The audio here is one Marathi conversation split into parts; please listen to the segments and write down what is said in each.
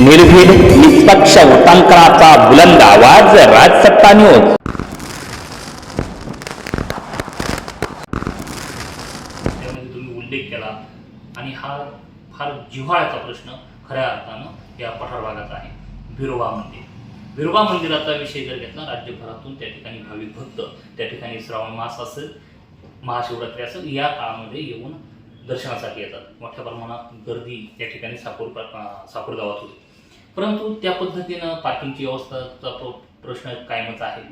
निर्भीड निष्पक्ष उटांकनाचा बुलंद आवाज राजसत्ता न्यूज त्यामध्ये तुम्ही उल्लेख केला आणि हा फार जिव्हाळ्याचा प्रश्न खऱ्या अर्थानं या पठार भागात आहे. बिरोबा मंदिर. बिरोबा मंदिराचा विषय जर घेतला राज्यभरातून त्या ठिकाणी भाविक भक्त त्या ठिकाणी श्रावण मास असेल महाशिवरात्री असेल या काळामध्ये येऊन दर्शनासाठी येतात. मोठ्या प्रमाणात गर्दी त्या ठिकाणी सापूर सापूर गावात होती. परंतु त्या पद्धतीनं पार्किंगची व्यवस्थाचा तो प्रश्न कायमच आहे.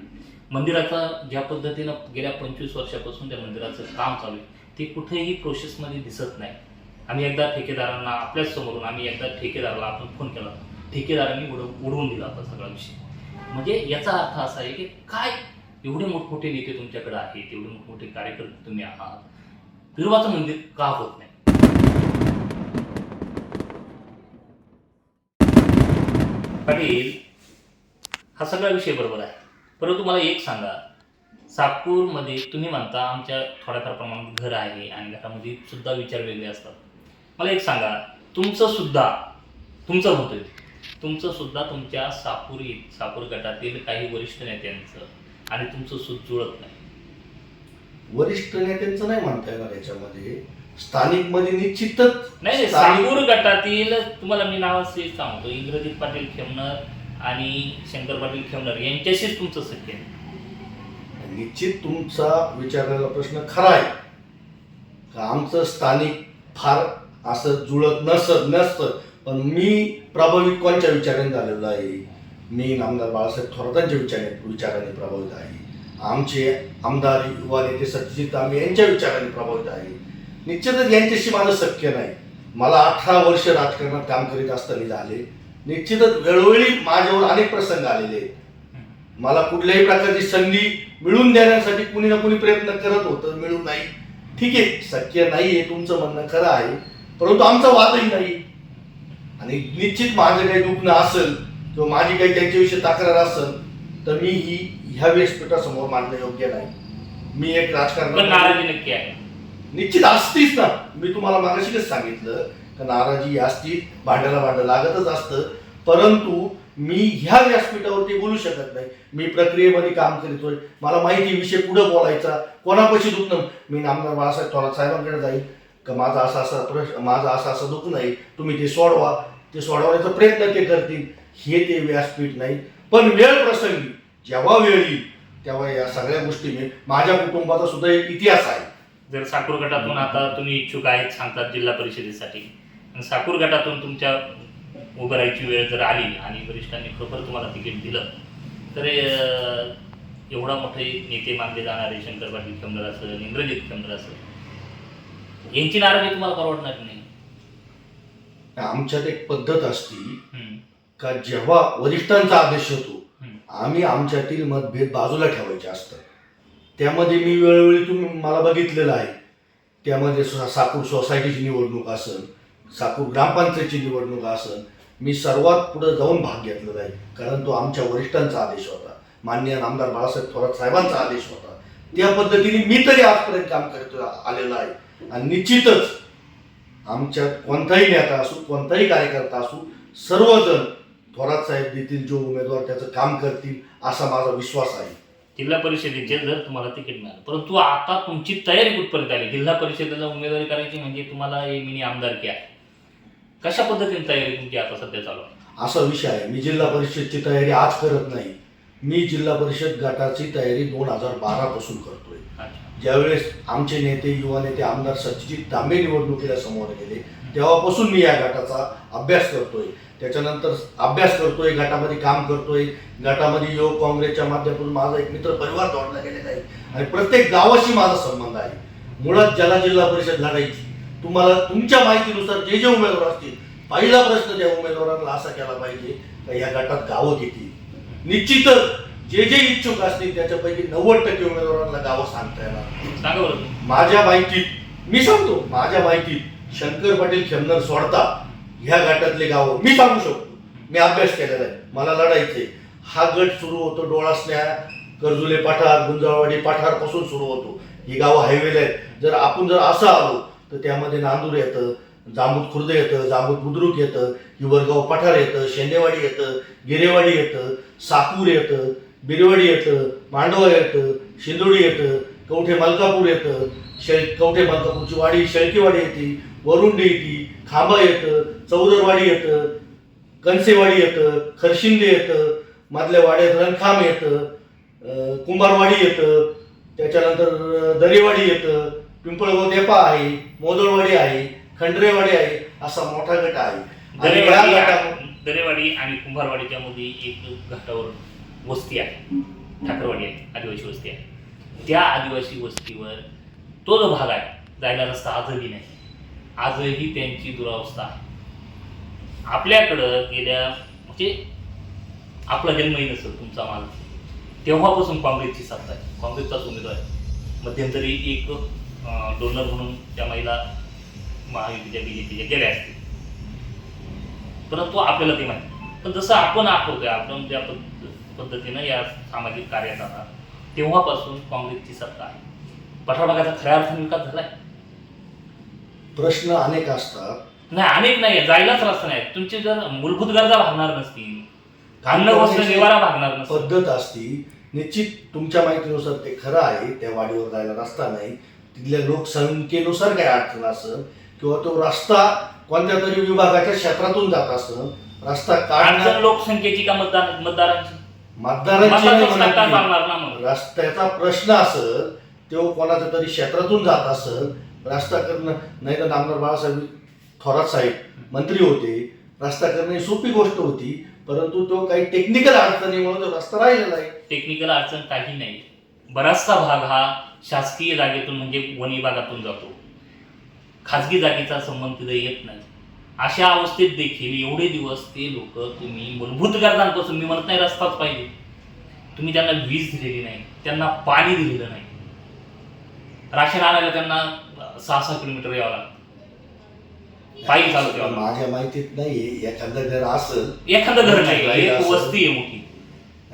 मंदिराचा ज्या पद्धतीनं गेल्या पंचवीस वर्षापासून त्या मंदिराचं काम चालू आहे ते कुठेही प्रोसेसमध्ये दिसत नाही. आम्ही एकदा ठेकेदारांना आपल्याच समोरून आम्ही एकदा ठेकेदाराला आपण फोन केला. ठेकेदारांनी उडव उडवून दिला होता सगळा विषय. म्हणजे याचा अर्थ असा आहे की काय एवढे मोठमोठे नेते तुमच्याकडे आहेत एवढे मोठमोठे कार्यकर्ते तुम्ही आहात बिरोबाचं मंदिर का होत नाही? पाटील हा सगळा विषय बरोबर आहे. परंतु मला एक सांगा. साकूरमध्ये तुम्ही म्हणता आमच्या थोड्याफार प्रमाणात घर आहे आणि घरामध्ये सुद्धा विचार वेगळे असतात. मला एक सांगा. तुमचं सुद्धा तुमचं म्हणतोय तुमचं सुद्धा तुमच्या साकूर सापूर गटातील काही वरिष्ठ नेत्यांचं आणि तुमचं सुद जुळत नाही. वरिष्ठ नेत्यांचं नाही म्हणता येणार याच्यामध्ये. स्थानिकमध्ये निश्चितच नाही स्थानिक- साकूर गटातील तुम्हाला मी नावाचे सांगतो इंद्रजित पाटील खेमनर आणि शंकर पाटील खेमनर यांच्याशीच तुमचं सख्य आहे. निश्चित तुमचा विचारलेला प्रश्न खरा आहे. का आमचं स्थानिक फार असं जुळत नसत नसतं. पण मी प्रभावित कोणत्या विचाराने झालेलो आहे? मी आमदार बाळासाहेब थोरातांच्या विचाराने विचाराने प्रभावित आहे. आमचे आमदार युवा नेते सत्यजित तांबे यांच्या विचाराने प्रभावित आहे. निश्चितच यांच्याशी माझं शक्य नाही. मला अठरा वर्ष राजकारणात काम करीत असताना झाले. निश्चितच वेळोवेळी माझ्यावर अनेक प्रसंग आलेले. आहेत मला कुठल्याही प्रकारची संधी मिळून देण्यासाठी कुणी ना कुणी प्रयत्न करत होतं मिळून नाही. ठीक आहे शक्य नाही आहे तुमचं म्हणणं खरं आहे परंतु आमचा वादही नाही. आणि निश्चित माझं काही दुखणं असेल किंवा माझी काही त्यांच्याविषयी तक्रार असेल तर मी ही ह्या व्यासपीठासमोर मांडणं योग्य नाही. मी एक पण राजकारण नाराजी नक्की आहे. निश्चित असतीच ना. मी तुम्हाला मागाशीच सांगितलं का नाराजी असती भांड्याला भांडं लागतच असतं. परंतु मी ह्या व्यासपीठावरती बोलू शकत नाही. मी प्रक्रियेमध्ये काम करीतोय. मला माहिती आहे विषय पुढे बोलायचा. कोणापाशी दुखणं? मी नामदार बाळासाहेब थोरात साहेबांकडे जाईल का माझा असा असा प्रश्न माझा असा असं दुखणं आहे तुम्ही ते सोडवा. ते सोडवण्याचा प्रयत्न ते करतील. हे ते व्यासपीठ नाही. पण वेळ प्रसंगी जेव्हा वेळ येईल तेव्हा या सगळ्या गोष्टी मी माझ्या कुटुंबाचा सुद्धा एक इतिहास आहे. जर साकूर गटातून आता तुम्ही इच्छुक आहेत सांगतात जिल्हा परिषदेसाठी. आणि साकूर गटातून तुमच्या उभं राहायची वेळ जर आली आणि वरिष्ठांनी खबर तुम्हाला तिकीट दिलं तर एवढा मोठे नेते मानले जाणारे शंकर पाटील खेमनर असेल इंद्रजित खेमनर असेल यांची नाराजी तुम्हाला परवडणार नाही. आमच्यात एक पद्धत असती का जेव्हा वरिष्ठांचा आदेश होतो. आम्ही आमच्यातील मतभेद बाजूला ठेवायचे असतात त्यामध्ये मी वेळोवेळी तुम्ही मला बघितलेलं आहे. त्यामध्ये साकूर सोसायटीची निवडणूक असेल साकूर ग्रामपंचायतची निवडणूक असेल मी सर्वात पुढे जाऊन भाग घेतलेला आहे. कारण तो आमच्या वरिष्ठांचा आदेश होता. माननीय आमदार बाळासाहेब थोरात साहेबांचा आदेश होता. त्या पद्धतीने मी तरी आजपर्यंत काम करत आलेलो आहे. आणि निश्चितच आमच्या कोणताही नेता असू कोणताही कार्यकर्ता असू सर्वजण थोरात साहेब देतील जो उमेदवार त्याचं काम करतील असा माझा विश्वास आहे. जिल्हा परिषदेचे जर तुम्हाला तिकीट मिळालं परंतु आता तुमची तयारी कुठपर्यंत आली? जिल्हा परिषदेला उमेदवारी करायची म्हणजे तुम्हाला हे मिनी आमदारकी आहे. कशा पद्धतीने तयारी तुमची आता सध्या चालू आहे? असा विषय आहे. मी जिल्हा परिषदची तयारी आज करत नाही. मी जिल्हा परिषद गटाची तयारी दोन हजार बारा पासून करतोय. अच्छा. ज्यावेळेस आमचे नेते युवा नेते आमदार सत्यजित तांबे निवडणुकीला समोर गेले तेव्हापासून मी या गटाचा अभ्यास करतोय. त्याच्यानंतर अभ्यास करतोय गटामध्ये काम करतोय. गटामध्ये योग काँग्रेसच्या माध्यमातून माझा एक मित्र परिवार जोडला गेलेला आहे. आणि प्रत्येक गावाशी माझा संबंध आहे. मुळात ज्याला जिल्हा परिषद लढायची तुम्हाला तुमच्या माहितीनुसार जे जे उमेदवार असतील पहिला प्रश्न त्या उमेदवारांना असा केला पाहिजे का या गटात गावं किती निश्चितच जे जे इच्छुक असतील त्याच्यापैकी नव्वद टक्के उमेदवारांना गावं सांगता येणार. माझ्या माहितीत मी सांगतो माझ्या माहितीत शंकर पाटील खेमनर सोडता ह्या गटातले गाव. मी सांगू शकतो. मी अभ्यास केलेला आहे. मला लढायचे. हा गट सुरू होतो डोळासण्या कर्जुले पठार गुंजाळवाडी पठारपासून सुरू होतो. ही गावं हायवेला आहेत. जर आपण जर असं आलो तर त्यामध्ये नांदूर येतं जांबूत खुर्द येतं जांबूत बुद्रुक येतं हिवरगाव पठार येतं शेंदेवाडी येतं गिरेवाडी येतं साकूर येतं बिरेवाडी येतं मांडवा येतं शिंदोडी येतं कवठे मलकापूर येतं शेळ कवठे मलकापूरची वाडी शेळकेवाडी येते वरुंडी येते खांबा येतं चौदरवाडी येतं कणसेवाडी येतं खरशिंदे येतं मधल्या वाड्यात रणखाम येतं कुंभारवाडी येतं त्याच्यानंतर दरेवाडी येतं पिंपळगाव देपा आहे मोदळवाडी आहे खंडरेवाडी आहे असा मोठा गट आहे. दरेवाडी आणि कुंभारवाडीच्या मध्ये एक घाटावर वस्ती आहे. ठाकरवाडी आहे आदिवासी वस्ती आहे. त्या आदिवासी वस्तीवर तो जो भाग आहे जायला रस्ता आजही नाही. आजही त्यांची दुरावस्था आहे. आपल्याकडं गेल्या म्हणजे आपला जन्मही नसेल तुमचा माल. तेव्हापासून काँग्रेसची सत्ता आहे. काँग्रेसचाच उमेदवार आहे. मध्यंतरी एक डोनर म्हणून त्या महिला महायुतीच्या बी जे पीच्या गेल्या असतील. परंतु आपल्याला ते माहिती पण जसं आपण आठवतोय आपण ज्या पद्धतीनं या सामाजिक कार्यात आता तेव्हापासून काँग्रेसची सत्ता आहे. पठार भागाचा खऱ्या अर्थाने विकास झालाय? प्रश्न अनेक असतात. नाही अनेक नाही जायलाच रस्ता नाही. तुमची जर मूलभूत गरजा भागणार नसतील अन्न वस्त्र निवारा भागणार नसतील. पद्धत असती. निश्चित तुमच्या माहितीनुसार ते खरं आहे. त्या वाडीवर जायला रस्ता नाही. तिथल्या लोकसंख्येनुसार काय अडचण असेल किंवा तो रस्ता कोणत्या तरी विभागाच्या क्षेत्रातून जात असेल रस्ता काढण्यात लोकसंख्येची का मतदार मतदारांची? मतदारांची नाही चालणार ना. मग रस्त्याचा प्रश्न असेल तो कोणाच्या तरी क्षेत्रातून जात असेल रस्ता करणं नाही तर नामदार बाळासाहेब थोरात साहेब मंत्री होते रस्ता करणं ही सोपी गोष्ट होती परंतु तो काही टेक्निकल अडचणीमुळे तो रस्ता राहिलेला आहे. टेक्निकल अडचण काही नाही. बराचसा भाग हा शासकीय जागेतून म्हणजे वन विभागातून जातो. खाजगी जागेचा संबंध तिथे येत नाही. अशा अवस्थेत देखील एवढे दिवस ते लोक तुम्ही मूलभूत गरजांपासून मी म्हणत नाही रस्ताच पाहिजे. तुम्ही त्यांना वीज दिलेली नाही त्यांना पाणी दिलेलं नाही. राशन आणायला त्यांना सहा सहा किलोमीटर यावं लागतं. पायी चालत यावं लागतं. माझ्या माहितीत नाहीये एखादं घर असेल एखादं घर नाही एक वस्ती आहे मोठी.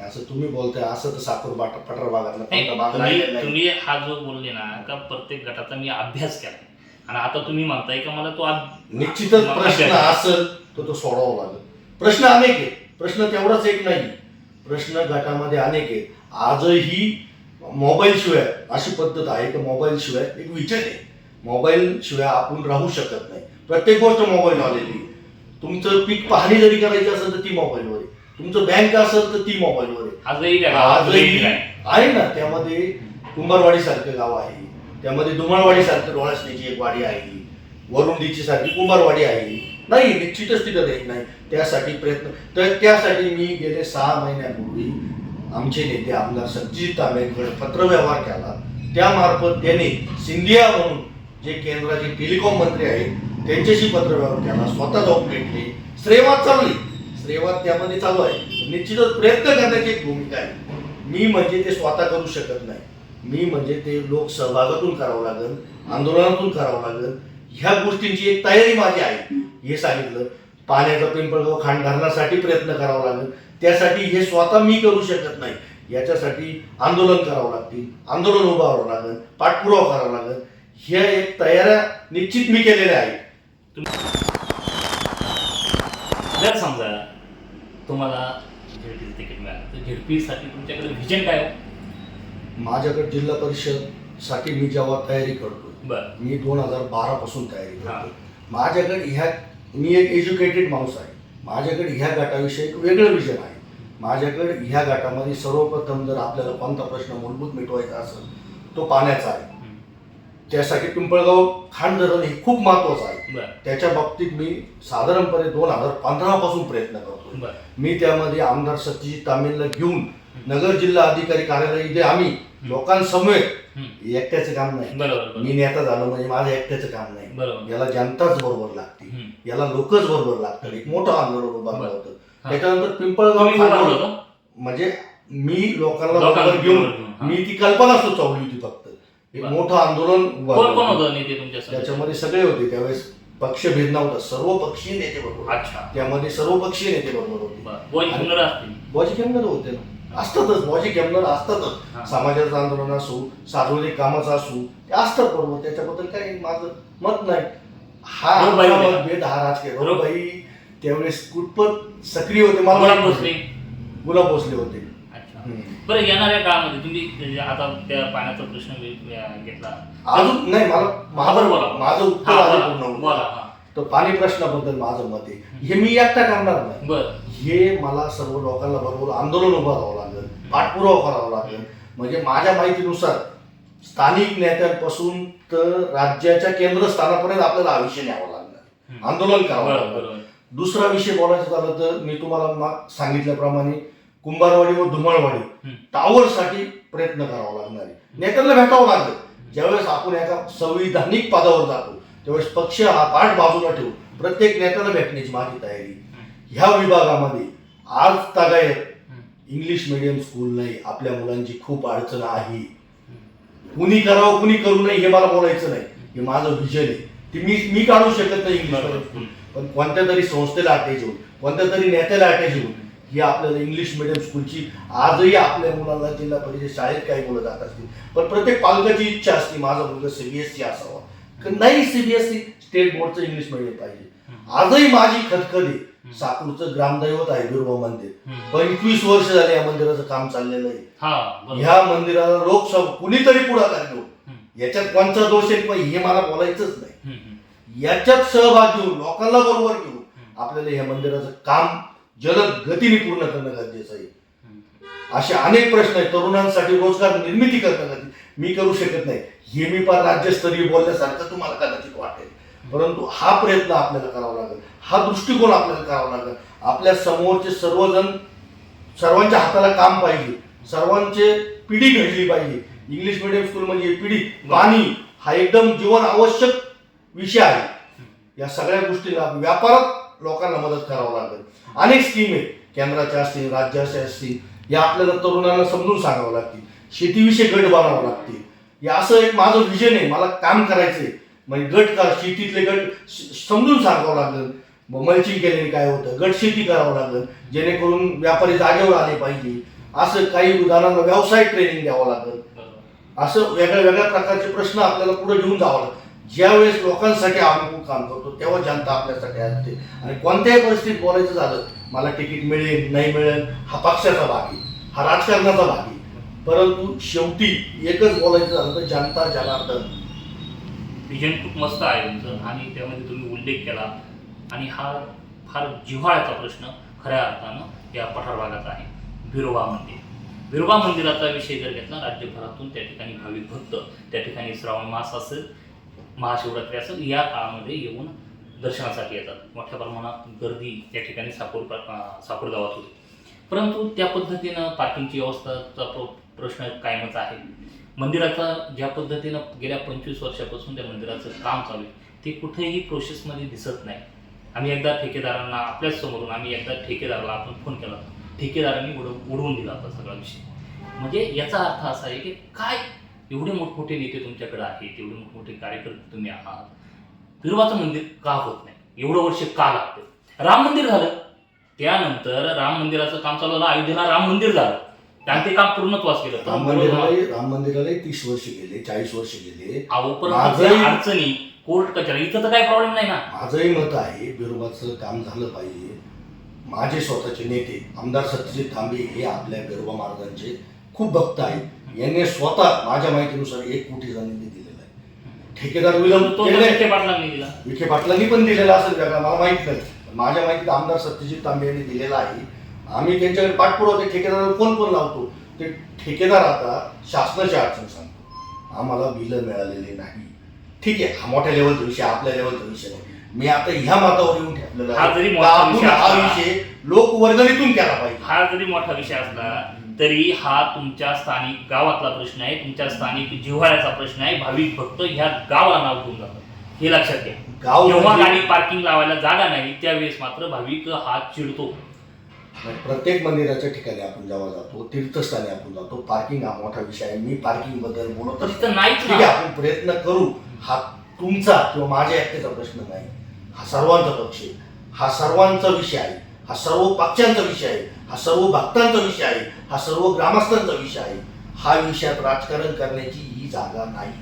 असं तुम्ही बोलताय असं तर साखर बाट पठार भागातला नाही, कोणता भाग तुम्ही राहिलेला नाही. तुम्ही हा जो बोलले ना का प्रत्येक गटाचा मी अभ्यास केला. आणि आता तुम्ही म्हणताय का मला तो अभ- निश्चितच प्रश्न असेल तर तो सोडवावा लागेल. प्रश्न अनेक आहेत. प्रश्न तेवढाच एक नाही. प्रश्न गटामध्ये अनेक आहेत. आजही मोबाईल शिवाय अशी पद्धत आहे की मोबाईल शिवाय एक विचार आहे. मोबाईल शिवाय आपण राहू शकत नाही. प्रत्येक गोष्ट मोबाईल आलेली आहे. तुमचं पीक पाहणी जरी करायची असेल तर ती मोबाईलवर आहे. तुमचं बँक असेल तर ती मोबाईलवर आहे. आजही त्या गावात आजही नाही. आहे. ना. त्यामध्ये कुंभारवाडी सारखं गाव आहे. त्यामध्ये दुमाळवाडी सारखी डोळासण्याची एक वाडी आहे. वरुंदीची सारखी कुंभारवाडी आहे. नाही निश्चितच तिथं देत नाही. त्यासाठी प्रयत्न तर त्यासाठी मी गेले सहा महिन्यापूर्वी आमचे नेते आमदार सज्जित तांबेकडे पत्रव्यवहार केला. त्यामार्फत त्याने सिंधिया म्हणून जे केंद्राचे टेलिकॉम मंत्री आहेत त्यांच्याशी पत्रव्यवहार केला. स्वतः जाऊन भेटले. श्रेवाद चालू आहे त्यामध्ये चालू आहे. निश्चितच प्रयत्न करण्याची एक भूमिका आहे. मी म्हणजे ते स्वतः करू शकत नाही. मी म्हणजे ते लोक सहभागातून करावं लागेल आंदोलनातून करावं लागेल ह्या गोष्टींची एक तयारी माझी आहे. हे सांगितलं. पाण्याचा पिंपळगाव खाण घालण्यासाठी प्रयत्न करावा लागेल. त्यासाठी हे स्वतः मी करू शकत नाही. याच्यासाठी आंदोलन करावं लागतील. आंदोलन उभारावं लागेल. पाठपुरावा करावा लागेल. ह्या एक तयाऱ्या निश्चित मी केलेल्या आहेत. जर समजा तुम्हाला झेडपीचं तिकीट मिळालं तर झेडपीसाठी तुमच्याकडे व्हिजन काय आहे माझ्याकडे जिल्हा परिषदसाठी मी जेव्हा तयारी करतो मी दोन हजार बारा पासून तयारी. करतो. माझ्याकडे ह्या मी एक एज्युकेटेड माणूस आहे. माझ्याकडे ह्या गटाविषयी एक वेगळं विजन आहे. माझ्याकडे ह्या गटामध्ये सर्वप्रथम जर आपल्याला कोणता प्रश्न मूलभूत मिटवायचा असेल तो पाण्याचा आहे. त्यासाठी पिंपळगाव खांड धरण हे खूप महत्वाचं आहे. त्याच्या बाबतीत मी साधारणपणे दोन हजार पंधरा पासून प्रयत्न करतो मी त्यामध्ये आमदार सत्यजित तांबेला घेऊन नगर जिल्हा अधिकारी कार्यालय इथे आम्ही हम्म. एकट्याचं काम नाही. मी नेता झालो म्हणजे माझं एकट्याचं काम नाही याला जनताच बरोबर लागते. याला लोकच बरोबर लागतात एक मोठं आंदोलन उभारलं. होतं. त्याच्यानंतर पिंपळगाव? म्हणजे मी लोकांना बरोबर घेऊन. मी ती कल्पना सुचवली होती फक्त एक. मोठं आंदोलन उभारलं? त्याच्यामध्ये सगळे होते त्यावेळेस पक्षभेद नव्हता सर्व पक्षीय नेते बरोबर त्यामध्ये सर्व पक्षीय नेते बरोबर होते बॉजी केमनर होते ना असतातच केमनर हा. असतातच समाजाचं आंदोलन असो सार्वजनिक कामाचं असो ते असतात बरोबर त्याच्याबद्दल काही माझं मत नाही हा? मतभेद हा राजकीय बरोबर. भाऊबाई त्यावेळेस कुठपत सक्रिय होते मला भोसले. गुलाब भोसले होते. बरं येणाऱ्या काळामध्ये तुम्ही म्हणजे आता त्या पाण्याचा प्रश्न घेतला अजून नाही मला माझं बोला. माझं उत्तर पूर्ण. बोला. तर पाणी प्रश्नाबद्दल माझं मत आहे हे मी एकटा करणार नाही बरं हे मला सर्व लोकांना बरोबर आंदोलन उभं राहावं पाठपुरावा करावा लागेल. म्हणजे माझ्या माहितीनुसार स्थानिक नेत्यांपासून तर राज्याच्या केंद्रस्थानापर्यंत आपल्याला हा विषय न्यावा लागणार. आंदोलन करावं लागणार. दुसरा विषय बोलायचं झालं तर मी तुम्हाला सांगितल्याप्रमाणे कुंभारवाडी व धुमाळवाडी. टावरसाठी प्रयत्न करावा लागणार आहे. नेत्यांना भेटावं लागेल. ज्यावेळेस आपण एका संविधानिक पदावर जातो त्यावेळेस पक्ष हा पाठ बाजूला ठेवून प्रत्येक नेत्याला भेटण्याची माझी तयारी. ह्या विभागामध्ये आज तागायत. इंग्लिश मिडियम स्कूल नाही. आपल्या मुलांची खूप अडचण आहे. कुणी करावं कुणी करू नये हे मला बोलायचं नाही. हे माझं विजन आहे. ते मी मी काढू शकत नाही इंग्लिश. मिडियम स्कूल पण कोणत्या तरी संस्थेला अटॅच होऊन कोणत्या तरी नेत्याला अटॅच होऊन ही आपल्याला इंग्लिश मिडियम स्कूलची आजही आपल्या मुलांना जिल्हा परिषद शाळेत काही मुलं जात असतील. पण प्रत्येक पालकाची इच्छा असते माझा मुलगा सीबीएसई असावा. नाही सीबीएसई स्टेट बोर्डचं इंग्लिश मिडियम पाहिजे. आजही माझी खतखत आहे. साकूरचं ग्रामदैवत आहे बिरोबा मंदिर. पंचवीस वर्ष झाले या मंदिराचं काम चाललेलं आहे. ह्या मंदिराला लोकसभा कुणीतरी पुढाकार घेऊन. हम्म. याच्यात कोणचा दोष आहे पण हे मला बोलायचंच नाही. याच्यात सहभाग घेऊन लोकांना बरोबर घेऊन आपल्याला या मंदिराचं काम जलद गतीने पूर्ण करणं गरजेचं आहे. असे अनेक प्रश्न आहेत. तरुणांसाठी रोजगार निर्मिती करणं गरजेचं मी करू शकत नाही. हे मी फार राज्यस्तरीय बोलल्यासारखं तुम्हाला कदाचित वाटेल. परंतु हा प्रयत्न आपल्याला करावा लागेल. हा दृष्टिकोन आपल्याला करावा लागेल. आपल्या समोरचे सर्वजण सर्वांच्या हाताला काम पाहिजे. सर्वांचे पिढी घडली पाहिजे. इंग्लिश मिडियम स्कूल म्हणजे पिढी वाणी हा एकदम जीवन आवश्यक विषय आहे. या सगळ्या गोष्टीला व्यापारात लोकांना मदत करावं लागेल. अनेक स्कीम आहेत. केंद्राच्या असतील राज्याच्या असतील या आपल्याला तरुणांना समजून सांगावं लागतील. शेतीविषयी गट बांधावं लागतील. या असं एक माझं विजन आहे. मला काम करायचंय. म्हणजे गट का शेतीतले गट समजून सांगावं लागेल. मल्चिंग केल्याने काय होतं? गट शेती करावं लागेल. जेणेकरून व्यापारी जागेवर आले पाहिजे. असं काही उदाहरणांना व्यवसाय ट्रेनिंग द्यावं लागेल. असं वेगळ्या वेगळ्या प्रकारचे प्रश्न आपल्याला पुढे घेऊन जावं लागतं ज्यावेळेस लोकांसाठी आम्ही काम करतो तेव्हा जनता आपल्यासाठी असते. आणि कोणत्याही परिस्थितीत बोलायचं झालं मला तिकीट मिळेल नाही मिळेल हा पक्षाचा भाग आहे. हा राजकारणाचा भाग आहे. परंतु शेवटी एकच बोलायचं झालं तर जनता जनार्दन. डिझाईन खूप मस्त आहे तुमचं. आणि त्यामध्ये तुम्ही उल्लेख केला. आणि हा फार जिव्हाळ्याचा प्रश्न खऱ्या अर्थानं या पठार भागाचा आहे. बिरोबा मंदिर. बिरोबा मंदिराचा विषय जर घेतला राज्यभरातून त्या ठिकाणी भाविक भक्त त्या ठिकाणी श्रावण मास असेल महाशिवरात्री असेल या काळामध्ये येऊन दर्शनासाठी येतात. मोठ्या प्रमाणात गर्दी त्या ठिकाणी सापूर सापूर गावात होती. परंतु त्या पद्धतीनं पार्किंगची व्यवस्थाचा प्रश्न कायमच आहे. मंदिराचा ज्या पद्धतीनं गेल्या पंचवीस वर्षापासून त्या मंदिराचं काम चालू आहे ते कुठेही प्रोसेसमध्ये दिसत नाही. आम्ही एकदा ठेकेदारांना आपल्याच समोरून आम्ही एकदा ठेकेदाराला आपण फोन केला. होता. ठेकेदारांनी उड उडवून दिला होता सगळा विषय. म्हणजे याचा अर्थ असा आहे की काय एवढे मोठमोठे नेते तुमच्याकडे आहेत एवढे मोठमोठे कार्यकर्ते तुम्ही आहात. बिरोबाचं मंदिर का होत नाही? एवढं वर्ष का लागतं? राम मंदिर झालं. त्यानंतर राम मंदिराचं काम चालू झालं अयोध्येला राम मंदिर झालं. आणि ते काम पूर्णत्वास केलं. राम मंदिरालाही राम मंदिरालाही तीस वर्ष गेले चाळीस वर्ष गेले. अहो परंतु माझंही- त्या अडचणी कोर्ट कचरा इथं तर काही प्रॉब्लेम नाही ना? माझंही मत आहे बिरोबाचं काम झालं पाहिजे. माझे स्वतःचे नेते आमदार सत्यजित तांबे हे आपल्या बिरोबा महाराजांचे खूप भक्त आहेत. यांनी स्वतः माझ्या माहितीनुसार एक कोटीचा निधी दिलेला आहे. ठेकेदार विलंब तो ते पाटलांनी दिला. विखे पाटलांनी पण दिलेला असेल वेगळा मला माहीत नाही. पण माझ्या माहितीत आमदार सत्यजित तांबे यांनी दिलेला आहे. आम्ही त्यांच्याकडे पाठपुरावा ठेकेदाराला फोन पण लावतो. ते ठेकेदार आता शासनाची अडचण सांगतो. आम्हाला बिलं मिळालेली नाही. ठीक आहे हा मोठ्या लेवलचा विषय आपल्या लेवलचा विषय नाही. मी आता ह्या मतावर येऊन ठेवलेला हा जरी मोठा विषय हा असला- विषय लोकवर्गणीतून केला पाहिजे? हा जरी मोठा विषय असला तरी हा तुमच्या स्थानिक गावातला प्रश्न आहे तुमच्या स्थानिक जिव्हाळ्याचा प्रश्न आहे भाविक भक्त ह्या गावाला नाव घेऊन जातात. हे लक्षात घ्या. गाव जेव्हा म्हणजे- गाडी पार्किंग लावायला जागा नाही त्यावेळेस मात्र भाविक हा चिडतो. प्रत्येक मंदिराच्या ठिकाणी आपण जेव्हा जातो तीर्थस्थानी आपण जातो पार्किंग हा मोठा विषय आहे. मी पार्किंगबद्दल बोलत तर असतो. तिथं नाहीच ठीक आहे ना आपण प्रयत्न करू. हा तुमचा किंवा माझ्या एकट्याचा प्रश्न नाही. हा सर्वांचा पक्ष आहे. हा सर्वांचा विषय आहे. हा सर्व पक्षांचा विषय आहे. हा सर्व भक्तांचा विषय आहे. हा सर्व ग्रामस्थांचा विषय आहे. हा विषयात राजकारण करण्याची ही जागा नाही.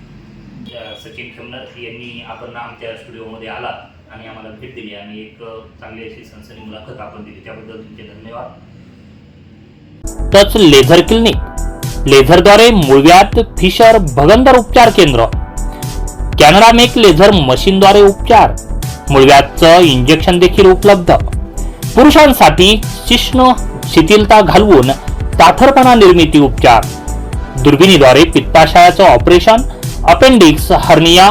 सचिन खेमनर यांनी आपण आमच्या स्टुडिओमध्ये आला आणि आम्हाला भेट दिली आणि एक चांगली अशी सनसनी मुलाखत आपण दिली. त्याबद्दल तुमचे धन्यवाद. Touch laser clinic. लेझरद्वारे मुळव्यात फिशर भगंदर उपचार केंद्र. कॅनडा मेक लेझर मशीनद्वारे उपचार. मुळव्याचं इंजेक्शन देखील उपलब्ध. पुरुषांसाठी शिष्ण शिथिलता घालवून ताठरपणा निर्मिती उपचार. दुर्बिणीद्वारे पित्ताशयाचं ऑपरेशन. Appendix hernia